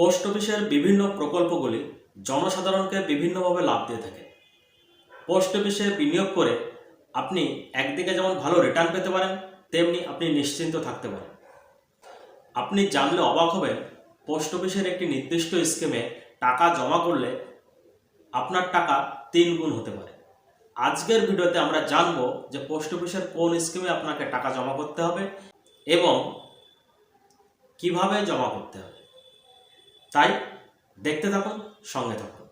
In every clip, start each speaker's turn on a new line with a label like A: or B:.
A: Post অফিসের বিভিন্ন প্রকল্পগুলি জনসাধারণকে বিভিন্নভাবে লাভ দিয়ে থাকে। পোস্ট অফিসে বিনিয়োগ করে আপনি একদিকে যেমন ভালো রিটার্ন পেতে পারেন, তেমনি আপনি নিশ্চিন্ত থাকতে পারেন। আপনি জানলে অবাক হবেন, পোস্ট অফিসের একটি নির্দিষ্ট স্কিমে টাকা জমা করলে আপনার টাকা তিন গুণ হতে পারে। আজকের ভিডিওতে আমরা জানব যে পোস্ট অফিসের কোন স্কিমে আপনাকে টাকা জমা করতে হবে এবং কীভাবে জমা করতে হবে। তাই দেখতে থাকুন, সঙ্গে থাকুন।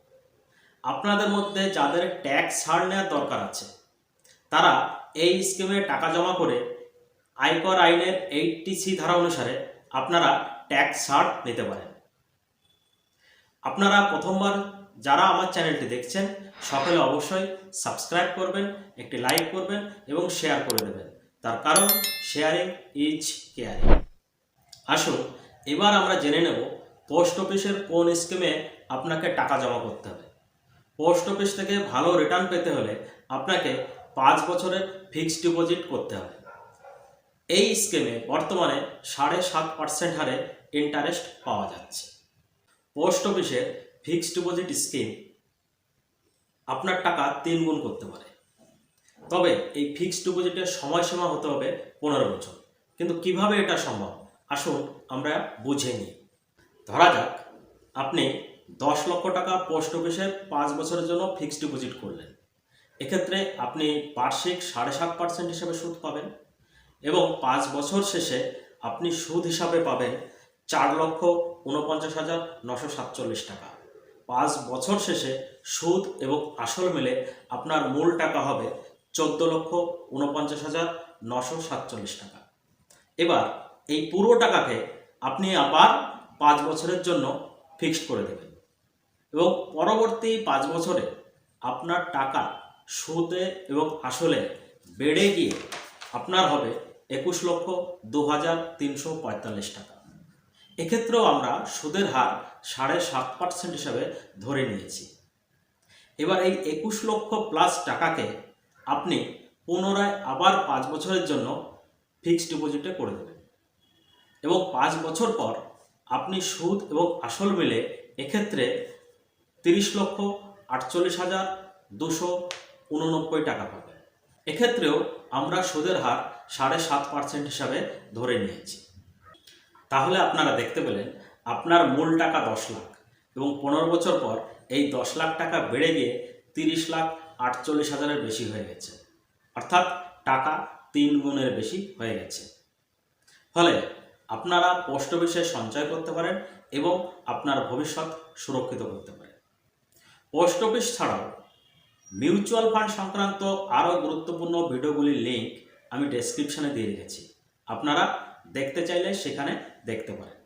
A: আপনাদের মধ্যে যাদের ট্যাক্স ছাড় নেওয়ার দরকার আছে, তারা এই স্কিমে টাকা জমা করে আয়কর আইনের এইটটি সি ধারা অনুসারে আপনারা ট্যাক্স ছাড় নিতে পারেন। আপনারা প্রথমবার যারা আমার চ্যানেলটি দেখছেন, সকলে অবশ্যই সাবস্ক্রাইব করবেন, একটি লাইক করবেন এবং শেয়ার করে দেবেন। তার কারণ, শেয়ারিং ইজ কেয়ারিং। আসুন, এবার আমরা জেনে নেব পোস্ট অফিসের কোন স্কিমে আপনাকে টাকা জমা করতে হবে? পোস্ট অফিস থেকে ভালো রিটার্ন পেতে হলে আপনাকে পাঁচ বছরের ফিক্সড ডিপোজিট করতে হবে। এই স্কিমে বর্তমানে সাড়ে সাত পার্সেন্ট হারে ইন্টারেস্ট পাওয়া যাচ্ছে। পোস্ট অফিসের ফিক্সড ডিপোজিট স্কিম আপনার টাকা তিন গুণ করতে পারে। তবে এই ফিক্সড ডিপোজিটের সময়সীমা হতে হবে পনেরো বছর। কিন্তু কীভাবে এটা সম্ভব? আসুন আমরা বুঝে নিই। ধরা যাক, আপনি দশ লক্ষ টাকা পোস্ট অফিসে পাঁচ বছরের জন্য ফিক্সড ডিপোজিট করলেন। এক্ষেত্রে আপনি বার্ষিক সাড়ে সাত পার্সেন্ট হিসেবে সুদ পাবেন এবং পাঁচ বছর শেষে আপনি সুদ হিসাবে পাবেন চার লক্ষ উনপঞ্চাশ হাজার নশো সাতচল্লিশ টাকা। পাঁচ বছর শেষে সুদ এবং আসল মিলে আপনার মূল টাকা হবে চোদ্দ লক্ষ উনপঞ্চাশ হাজার নশো সাতচল্লিশ টাকা। এবার এই পুরো টাকাকে আপনি আবার পাঁচ বছরের জন্য ফিক্সড করে দেবেন। এবং পরবর্তী পাঁচ বছরে আপনার টাকা সুদে এবং আসলে বেড়ে গিয়ে আপনার হবে একুশ লক্ষ দু হাজার তিনশো পঁয়তাল্লিশ টাকা। এক্ষেত্রেও আমরা সুদের হার সাড়ে সাত পার্সেন্ট হিসাবে ধরে নিয়েছি। এবার এই একুশ লক্ষ প্লাস টাকাকে আপনি পুনরায় আবার পাঁচ বছরের জন্য ফিক্সড ডিপোজিটে করে দেবেন। এবং পাঁচ বছর পর আপনি সুদ এবং আসল মিলে এক্ষেত্রে তিরিশ লক্ষ আটচল্লিশ হাজার দুশো উননব্বই টাকা পাবেন। এক্ষেত্রেও আমরা সুদের হার সাড়ে সাত পার্সেন্ট হিসাবে ধরে নিয়েছি। তাহলে আপনারা দেখতে পেলেন আপনার মূল টাকা দশ লাখ এবং পনেরো বছর পর এই দশ লাখ টাকা বেড়ে গিয়ে তিরিশ লাখ আটচল্লিশ হাজারের বেশি হয়ে গেছে। অর্থাৎ টাকা তিন গুণের বেশি হয়ে গেছে। ফলে আপনারা পোস্ট অফিসে সঞ্চয় করতে পারেন এবং আপনার ভবিষ্যৎ সুরক্ষিত করতে পারেন। পোস্ট অফিস ছাড়াও মিউচুয়াল ফান্ড সংক্রান্ত আরও গুরুত্বপূর্ণ ভিডিওগুলির লিঙ্ক আমি ডেসক্রিপশনে দিয়ে রেখেছি। আপনারা দেখতে চাইলে সেখানে দেখতে পারেন।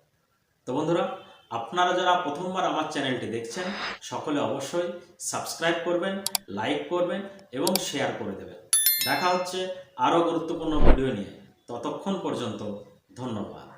A: তো বন্ধুরা, আপনারা যারা প্রথমবার আমার চ্যানেলটি দেখছেন, সকলে অবশ্যই সাবস্ক্রাইব করবেন, লাইক করবেন এবং শেয়ার করে দেবেন। দেখা হচ্ছে আরও গুরুত্বপূর্ণ ভিডিও নিয়ে। ততক্ষণ পর্যন্ত ধন্যবাদ।